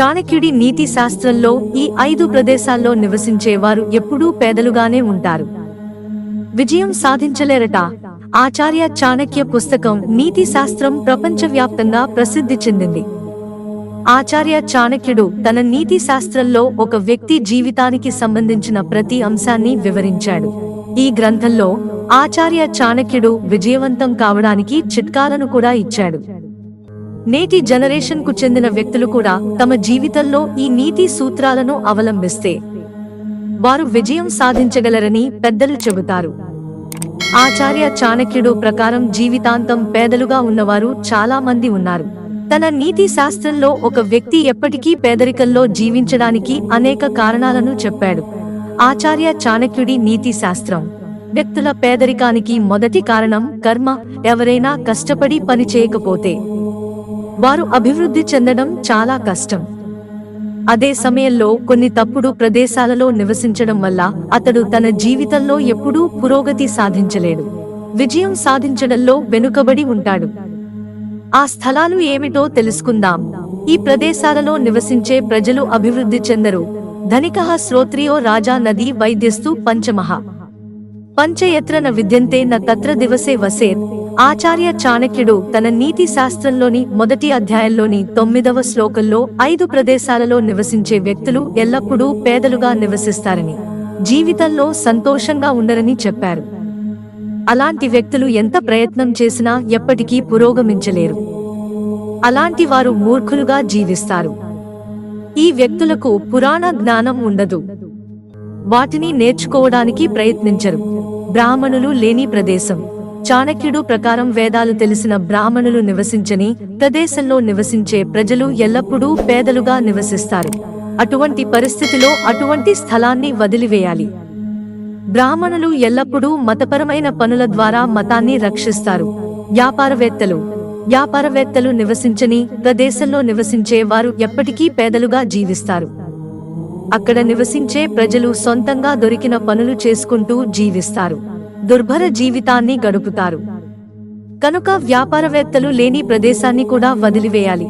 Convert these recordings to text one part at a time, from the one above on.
చాణక్యుడి నీతి శాస్త్రంలో ఈ ఐదు ప్రదేశాల్లో నివసించేవారు ఎప్పుడూ పేదలుగానే ఉంటారు. విజయం సాధించలేరట. ఆచార్య చాణక్య పుస్తకం నీతి శాస్త్రం ప్రపంచవ్యాప్తంగా ప్రసిద్ధి చెందింది. ఆచార్య చాణక్యుడు తన నీతి శాస్త్రంలో ఒక వ్యక్తి జీవితానికి సంబంధించిన ప్రతి అంశాన్ని వివరించాడు. ఈ గ్రంథంలో ఆచార్య చాణక్యుడు విజయవంతం కావడానికి చిట్కాలను కూడా ఇచ్చాడు. నేటి జనరేషన్కు చెందిన వ్యక్తులు కూడా తమ జీవితంలో ఈ నీతి సూత్రాలను అవలంబిస్తే వారు విజయం సాధించగలరని పెద్దలు చెబుతారు. ఆచార్య చాణక్యుడు ప్రకారం జీవితాంతం పేదలుగా ఉన్నవారు చాలా మంది ఉన్నారు. తన నీతి శాస్త్రంలో ఒక వ్యక్తి ఎప్పటికీ పేదరికంలో జీవించడానికి అనేక కారణాలను చెప్పాడు. ఆచార్య చాణక్యుడి నీతి శాస్త్రం వ్యక్తుల పేదరికానికి మొదటి కారణం కర్మ. ఎవరైనా కష్టపడి పని చేయకపోతే వారు అభివృద్ధి చెందడం చాలా కష్టం. అదే సమయంలో కొన్ని తప్పుడు ప్రదేశాలలో నివసించడం వల్ల అతడు తన జీవితంలో ఎప్పుడూ పురోగతి సాధించలేడు. విజయం సాధించడంలో వెనుకబడి ఉంటాడు. ఆ స్థలాలు ఏమిటో తెలుసుకుందాం. ఈ ప్రదేశాలలో నివసించే ప్రజలు అభివృద్ధి చెందరు. ధనిక శ్రోత్రియో రాజా నది వైద్యస్తు పంచమహ పంచయత్రన విద్యంతే న తత్ర దివసే వసేత్. ఆచార్య చాణక్యుడు తన నీతి శాస్త్రంలోని మొదటి అధ్యాయంలోని తొమ్మిదవ శ్లోకంలో ఐదు ప్రదేశాలలో నివసించే వ్యక్తులు ఎల్లప్పుడూ పేదలుగా నివసిస్తారని జీవితంలో సంతోషంగా ఉండరని చెప్పారు. అలాంటి వ్యక్తులు ఎంత ప్రయత్నం చేసినా ఎప్పటికీ పురోగమించలేరు. అలాంటి వారు మూర్ఖులుగా జీవిస్తారు. ఈ వ్యక్తులకు పురాణ జ్ఞానం ఉండదు. వాటిని నేర్చుకోవడానికి ప్రయత్నించరు. బ్రాహ్మణులు లేని ప్రదేశం. చాణక్యుడు ప్రకారం వేదాలు తెలిసిన బ్రాహ్మణులు నివసించని ప్రదేశంలో నివసించే ప్రజలు ఎల్లప్పుడూ పేదలుగా నివసిస్తారు. అటువంటి పరిస్థితిలో అటువంటి స్థలాన్ని వదిలివేయాలి. బ్రాహ్మణులు ఎల్లప్పుడూ మతపరమైన పనుల ద్వారా మతాన్ని రక్షిస్తారు. వ్యాపారవేత్తలు. వ్యాపారవేత్తలు నివసించని ప్రదేశంలో నివసించే వారు ఎప్పటికీ పేదలుగా జీవిస్తారు. అక్కడ నివసించే ప్రజలు సొంతంగా దొరికిన పనులు చేసుకుంటూ జీవిస్తారు. దుర్భర జీవితాన్ని గడుపుతారు. కనుక వ్యాపారవేత్తలు లేని ప్రదేశాన్ని కూడా వదిలివేయాలి.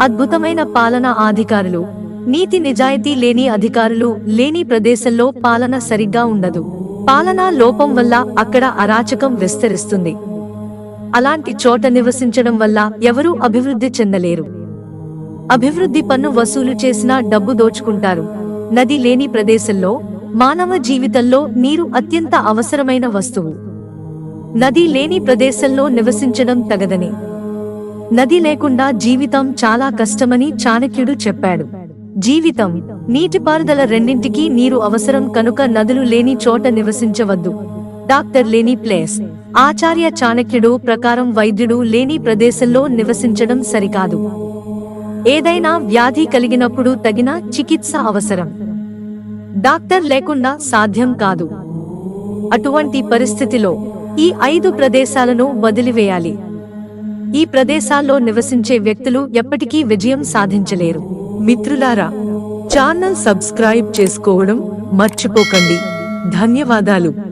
అద్భుతమైన పాలన అధికారులు నీతి నిజాయితీ లేని అధికారులు లేని ప్రదేశంలో పాలన సరిగ్గా ఉండదు. పాలనా లోపం వల్ల అక్కడ అరాచకం విస్తరిస్తుంది. అలాంటి చోట నివసించడం వల్ల ఎవరూ అభివృద్ధి చెందలేరు. అభివృద్ధి పన్ను వసూలు చేసినా డబ్బు దోచుకుంటారు. నది లేని ప్రదేశంలో మానవ జీవితంలో నీరు అత్యంత అవసరమైన వస్తువు. నది లేని ప్రదేశంలో నివసించడం తగదని. నది లేకుండా జీవితం చాలా కష్టమని చాణక్యుడు చెప్పాడు. జీవితం నీటిపారుదల రెండింటికి నీరు అవసరం కనుక నదులు లేని చోట నివసించవద్దు. డాక్టర్ లేని ప్లేస్. ఆచార్య చాణక్యుడు ప్రకారం వైద్యుడు లేని ప్రదేశంలో నివసించడం సరికాదు. ఏదైనా వ్యాధి కలిగినప్పుడు తగిన చికిత్స అవసరం. డాక్టర్ లేకుండా సాధ్యం కాదు. అటువంటి పరిస్థితిలో ఈ ఐదు ప్రదేశాలను వదిలివేయాలి. ఈ ప్రదేశాల్లో నివసించే వ్యక్తులు ఎప్పటికీ విజయం సాధించలేరు. మిత్రులారా ఛానల్ సబ్స్క్రైబ్ చేసుకోవడం మర్చిపోకండి. ధన్యవాదాలు.